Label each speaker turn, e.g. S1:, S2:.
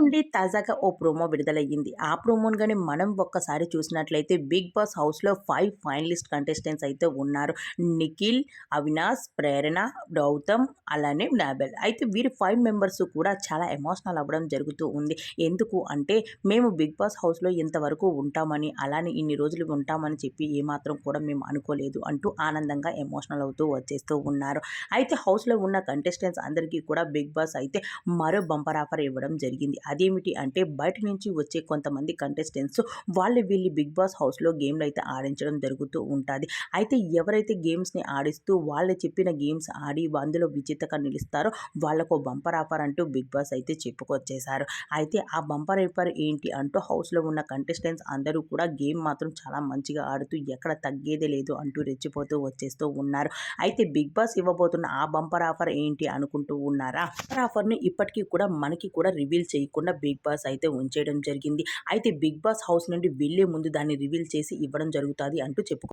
S1: నుండి తాజాగా ఓ ప్రోమో విడుదలయ్యింది. ఆ ప్రోమోను కానీ మనం ఒక్కసారి చూసినట్లయితే బిగ్ బాస్ హౌస్లో ఫైవ్ ఫైనలిస్ట్ కంటెస్టెంట్స్ అయితే ఉన్నారు. నిఖిల్ అవినాష్ ప్రేరణ గౌతమ్ అలానే నాబెల్. అయితే వీరి ఫైవ్ మెంబర్స్ కూడా చాలా ఎమోషనల్ అవ్వడం జరుగుతూ ఉంది. ఎందుకు అంటే మేము బిగ్ బాస్ హౌస్లో ఇంతవరకు ఉంటామని అలానే ఇన్ని రోజులు ఉంటామని చెప్పి ఏమాత్రం కూడా మేము అనుకోలేదు అంటూ ఆనందంగా ఎమోషనల్ అవుతూ వచ్చేస్తూ ఉన్నారు. అయితే హౌస్లో ఉన్న కంటెస్టెంట్స్ అందరికీ కూడా బిగ్ బాస్ అయితే మరో బంపర్ ఆఫర్ ఇవ్వడం జరిగింది. అదేమిటి అంటే బయట నుంచి వచ్చే కొంతమంది కంటెస్టెంట్స్ వాళ్ళు వీళ్ళు బిగ్ బాస్ హౌస్లో గేమ్లు అయితే ఆడించడం జరుగుతూ ఉంటుంది. అయితే ఎవరైతే గేమ్స్ని ఆడిస్తూ వాళ్ళు చెప్పిన గేమ్స్ ఆడి అందులో విజేతగా నిలుస్తారో వాళ్ళకు బంపర్ ఆఫర్ అంటూ బిగ్ బాస్ అయితే చెప్పుకొచ్చేశారు. అయితే ఆ బంపర్ ఆఫర్ ఏంటి అంటూ హౌస్లో ఉన్న కంటెస్టెంట్స్ అందరూ కూడా గేమ్ మాత్రం చాలా మంచిగా ఆడుతూ ఎక్కడ తగ్గేదే లేదు అంటూ రెచ్చిపోతూ వచ్చేస్తూ ఉన్నారు. అయితే బిగ్ బాస్ ఇవ్వబోతున్న ఆ బంపర్ ఆఫర్ ఏంటి అనుకుంటూ ఉన్నారా? బంపర్ ఆఫర్ని ఇప్పటికీ కూడా మనకి కూడా రివీల్ తెలియకుండా బిగ్ బాస్ అయితే ఉంచేయడం జరిగింది. అయితే బిగ్ బాస్ హౌస్ నుండి వెళ్ళే ముందు దాన్ని రివీల్ చేసి ఇవ్వడం జరుగుతుంది అంటూ చెప్పుకో